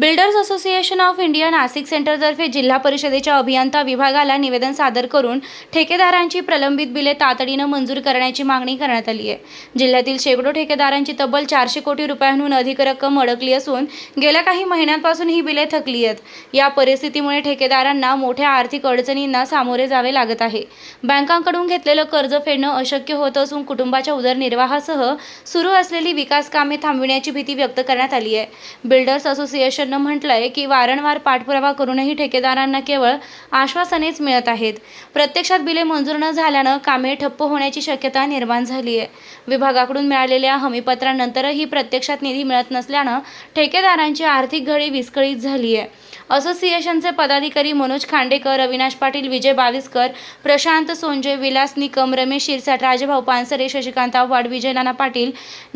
Builders association of India Nashik सेंटरतर्फे जिल्हा परिषदेच्या अभियंता विभागाला निवेदन सादर करून ठेकेदारांची प्रलंबित बिले तातडीनं मंजूर करण्याची मागणी करण्यात आली आहे. जिल्ह्यातील शेकडो ठेकेदारांची तब्बल चारशे कोटी रुपयांहून अधिक रक्कम अडकली असून गेल्या काही महिन्यांपासून ही बिले थकली आहेत. या परिस्थितीमुळे ठेकेदारांना मोठ्या आर्थिक अडचणींना सामोरे जावे लागत आहे. बँकांकडून घेतलेलं कर्ज फेडणं अशक्य होत असून कुटुंबाच्या उदरनिर्वाहासह सुरू असलेली विकास कामे थांबविण्याची भीती व्यक्त करण्यात आली आहे. बिल्डर्स असोसिएशन असोसिएशननं म्हटलंय की वारंवार पाठपुरावा करूनही ठेकेदारांना केवळ आश्वासनेच मिळत आहेत. प्रत्यक्षात बिले मंजूर न झाल्यानं कामे ठप्प होण्याची शक्यता निर्माण झाली आहे. विभागाकडून मिळालेल्या हमीपत्रानंतरही प्रत्यक्षात निधी मिळत नसल्यानं ठेकेदारांची आर्थिक घडी विस्कळीत झाली आहे. असोसिएशनचे पदाधिकारी मनोज खांडेकर अविनाश पाटील विजय बाविस्कर प्रशांत सोंजे विलास निकम रमेश शिरसाट राजेभाऊ पानसरे शशिकांत आव्हाड विजय नाना पाटील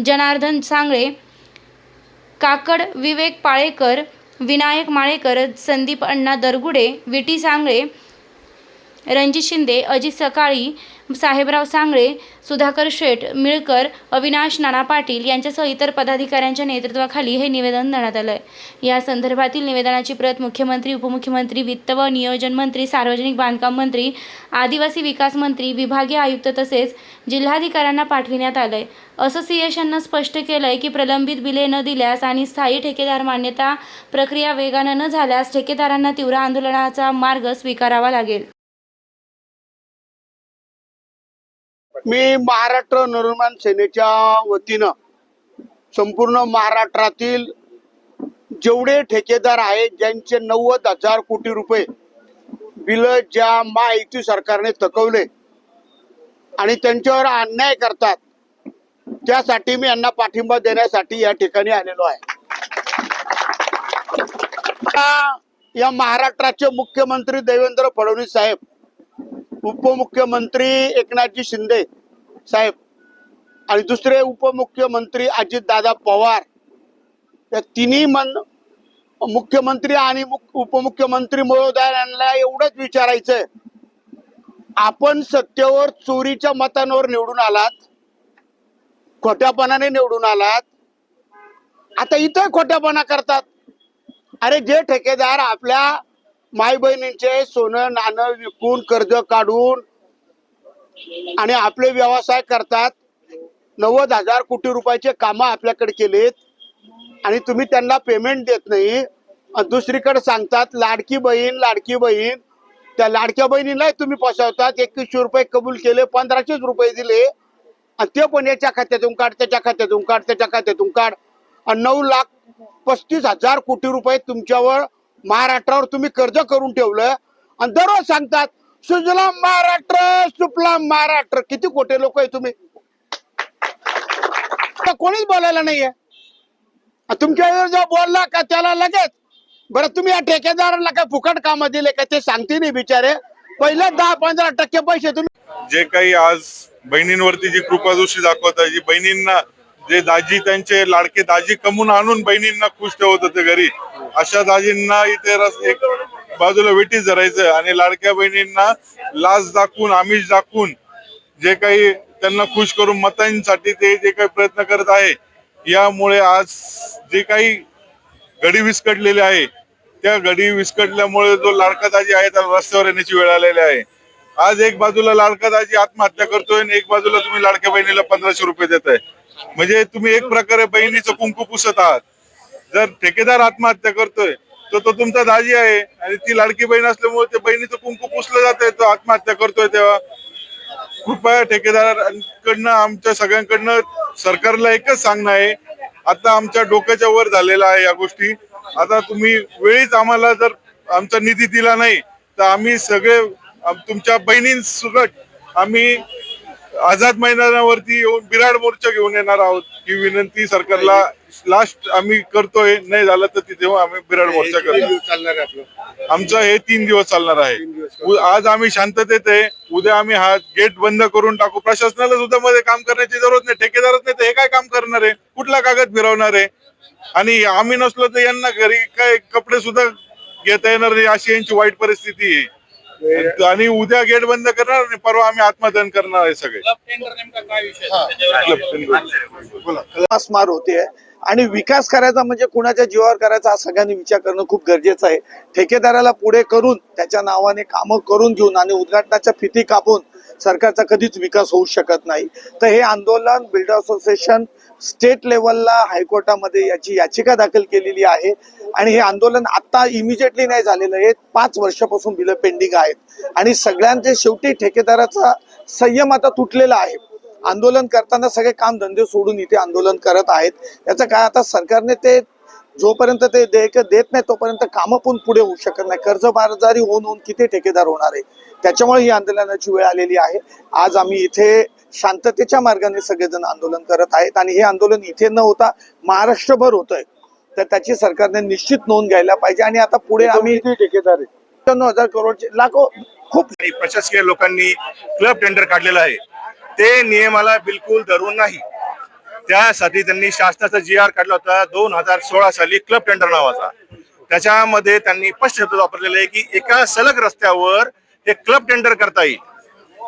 जनार्दन सांगळे काकड विवेक पाळेकर विनायक माळेकर संदीप अण्णा दरगुडे विटी सांगळे रणजित शिंदे अजित सकाळी साहेबराव सांगळे सुधाकर शेठ मिळकर अविनाश नाना पाटील यांच्यासह इतर पदाधिकाऱ्यांच्या नेतृत्वाखाली हे निवेदन देण्यात आलं आहे या संदर्भातील निवेदनाची प्रत मुख्यमंत्री उपमुख्यमंत्री वित्त व नियोजन मंत्री सार्वजनिक बांधकाम मंत्री आदिवासी विकास मंत्री विभागीय आयुक्त तसेच जिल्हाधिकाऱ्यांना पाठविण्यात आलं आहे असोसिएशननं स्पष्ट केलं आहे की प्रलंबित बिले न दिल्यास आणि स्थायी ठेकेदार मान्यता प्रक्रिया वेगानं न झाल्यास ठेकेदारांना तीव्र आंदोलनाचा मार्ग स्वीकारावा लागेल. मी महाराष्ट्र नवनिर्माण सेनेच्या वतीनं संपूर्ण महाराष्ट्रातील जेवढे ठेकेदार आहेत ज्यांचे नव्वद हजार कोटी रुपये बिल ज्या महायुती सरकारने थकवले आणि त्यांच्यावर अन्याय करतात त्यासाठी मी यांना पाठिंबा देण्यासाठी या ठिकाणी आलेलो आहे. या- या महाराष्ट्राचे मुख्यमंत्री देवेंद्र फडणवीस साहेब उपमुख्यमंत्री एकनाथजी शिंदे साहेब आणि दुसरे उपमुख्यमंत्री अजितदादा पवार. या तिन्ही मन मुख्यमंत्री आणि मुख- उपमुख्यमंत्री महोदयांना एवढंच विचारायचंय. आपण सत्तेवर चोरीच्या मतांवर निवडून आलात खोट्यापणाने निवडून आलात. आता इथं खोट्यापणा करतात. अरे जे ठेकेदार आपल्या माय बहिणींचे सोनं नाणं विकून कर्ज काढून आणि आपले व्यवसाय करतात. नव्वद हजार कोटी रुपयाचे कामं आपल्याकडे केलेत आणि तुम्ही त्यांना पेमेंट देत नाही. दुसरीकडे सांगतात लाडकी बहीण लाडकी बहीण. त्या लाडक्या बहिणीलाही तुम्ही फसवतात. एकवीसशे रुपये कबूल केले पंधराशेच रुपये दिले. आणि ते पण याच्या खात्यातून काढ त्याच्या खात्यातून काढ त्याच्या खात्यातून काढ. आणि नऊ लाख पस्तीस हजार कोटी रुपये तुमच्यावर महाराष्ट्रावर तुम्ही कर्ज करून ठेवलं आणि दररोज सांगतात सुजलाम महाराष्ट्र सुफलाम महाराष्ट्र. किती खोटे लोक आहे तुम्ही. कोणीच बोलायला नाहीये. तुमच्या जो बोलला का त्याला लगेच बरं तुम्ही या ठेकेदाराला काय फुकट कामं दिले का? ते सांगते नाही बिचारे. पहिले दहा पंधरा टक्के पैसे तुम्ही जे काही आज बहिणींवरती जी कृपादृष्टी दाखवत आहे जी बहिणींना जे दाजी त्यांचे लाडके दाजी कमवून आणून बहिणींना खुश ठेवत होते घरी अशा दाजींना इथे रस- एक बाजूला वेटीच धरायचं आणि लाडक्या बहिणींना लाच दाखवून आमिष दाखवून जे काही त्यांना खुश करून मतांसाठी ते जे काही प्रयत्न करत आहे यामुळे आज जे काही घडी विस्कटलेली आहे त्या घडी विस्कटल्यामुळे जो लाडका दाजी आहे त्याला रस्त्यावर येण्याची वेळ आलेली आहे. आज एक बाजूला लाडका दाजी आत्महत्या करतोय आणि एक बाजूला तुम्ही लाडक्या बहिणीला पंधराशे रुपये देत आहे म्हणजे तुम्ही एक प्रकारे बहिणीचं कुंकू पुसत आहात. जर ठेकेदार आत्महत्या करतोय तर तो तुमचा दाजी आहे आणि ती लाडकी बहीण असल्यामुळे ते बहिणीचं कुंकू पुसलं जातंय तो आत्महत्या करतोय तेव्हा. कृपया ठेकेदारांकडनं आमच्या सगळ्यांकडनं सरकारला एकच सांगणं आहे. आता आमच्या डोक्याच्या वर झालेला आहे या गोष्टी. आता तुम्ही वेळीच आम्हाला जर आमचा निधी दिला नाही तर आम्ही सगळे तुमच्या बहिणींसुकट आम्ही आझाद मैदानावरती येऊन बिराड मोर्चा घेऊन येणार आहोत ही विनंती सरकारला. लास्ट आम्ही करतोय नाही झालं तर तिथे आम्ही बिराड मोर्चा करतो चालणार आमचं हे तीन दिवस चालणार आहे. आज आम्ही शांततेत आहे. उद्या आम्ही हा गेट बंद करून टाकू. प्रशासनाला सुद्धा मध्ये काम करण्याची जरूरत नाही. ठेकेदारच नाही तर हे काय काम करणार आहे? कुठला कागद फिरवणार आहे? आणि आम्ही नसलो तर यांना घरी काय कपडे सुद्धा घेता येणार नाही अशी यांची वाईट परिस्थिती आहे. आणि उद्या गेट बंद करणार आणि परवा आम्ही आत्मदान करणार आहे सगळे. मार होते आणि विकास करायचा म्हणजे कुणाच्या जीवावर करायचा हा सगळ्यांनी विचार करणं खूप गरजेचं आहे. ठेकेदाराला पुढे करून त्याच्या नावाने कामं करून घेऊन आणि उद्घाटनाच्या फिती कापून सरकारचा कधीच विकास होऊ शकत नाही. तर हे आंदोलन बिल्डर असोसिएशन स्टेट लेवलला हायकोर्टामध्ये याची याचिका दाखल केलेली आहे. आणि हे आंदोलन आता इमिजिएटली नाही झालेलं हे पाच वर्षापासून बिलं पेंडिंग आहेत. आणि सगळ्यांचे शेवटी ठेकेदाराचा संयम आता तुटलेला आहे. आंदोलन करताना सगळे काम धंदे सोडून इथे आंदोलन करत आहेत. याचं काय आता सरकारने ते जोपर्यंत ते देयक देत नाही तोपर्यंत कामं पण पुढे होऊ शकत नाही. कर्जबाजारी होऊन होऊन किती ठेकेदार होणार आहे? त्याच्यामुळे ही आंदोलनाची वेळ आलेली आहे. आज आम्ही इथे शांततेच्या मार्गाने सगळेजण आंदोलन करत आहेत आणि हे आंदोलन इथे न होता महाराष्ट्रभर होतंय. तर त्याची सरकारने निश्चित नोंद घ्यायला पाहिजे आणि आता पुढे आम्ही ठेकेदार पंच्याण्णव हजार करोडचे लाखो खूप प्रशासकीय लोकांनी क्लब टेंडर काढलेलं आहे. ते नियमाला बिलकुल धरून नाही. त्यासाठी त्यांनी शासनाचा जी आर काढला होता दोन हजार सोळा साली क्लब टेंडर नावाचा. त्याच्यामध्ये त्यांनी स्पष्ट शब्द वापरलेले आहे की एका सलग रस्त्यावर हे क्लब टेंडर करता येईल.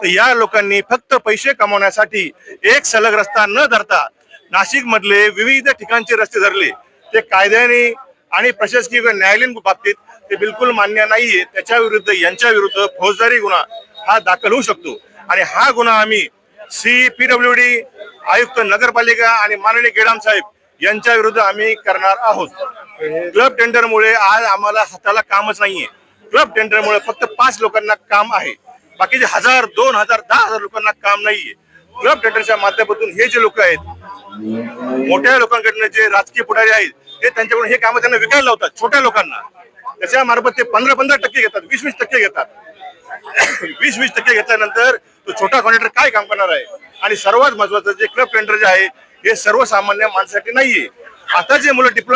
तर या लोकांनी फक्त पैसे कमवण्यासाठी एक सलग रस्ता न धरता नाशिक मधले विविध ठिकाणचे रस्ते धरले. ते कायद्याने आणि प्रशासकीय न्यायालयीन बाबतीत ते बिलकुल मान्य नाहीये. त्याच्या विरुद्ध यांच्या विरुद्ध फौजदारी गुन्हा हा दाखल होऊ शकतो. आणि हा गुन्हा आम्ही सी पीडब्ल्यू डी आयुक्त नगरपालिका आणि माननीय गेडाम साहेब यांच्या विरुद्ध आम्ही करणार आहोत. क्लब टेंडरमुळे आज आम्हाला हाताला कामच नाहीये. क्लब टेंडरमुळे फक्त पाच लोकांना काम आहे. बाकीचे हजार दोन हजार दहा हजार लोकांना काम नाहीये. क्लब टेंडरच्या माध्यमातून हे जे लोक आहेत मोठ्या लोकांकडनं जे राजकीय पुढारी आहेत ते त्यांच्याकडून हे कामं त्यांना विकायला लावतात छोट्या लोकांना. त्याच्या मार्फत ते पंधरा पंधरा टक्के घेतात वीस वीस टक्के घेतात. वीस वीस टक्के घेतल्यानंतर तो छोटा कॉन्ट्रॅक्टर काय काम करणार आहे? आणि सर्वात महत्वाचं जे क्लब टेंडर जे आहे हे सर्वसामान्य माणसासाठी नाहीये. आता जे मुलं डिप्लोमा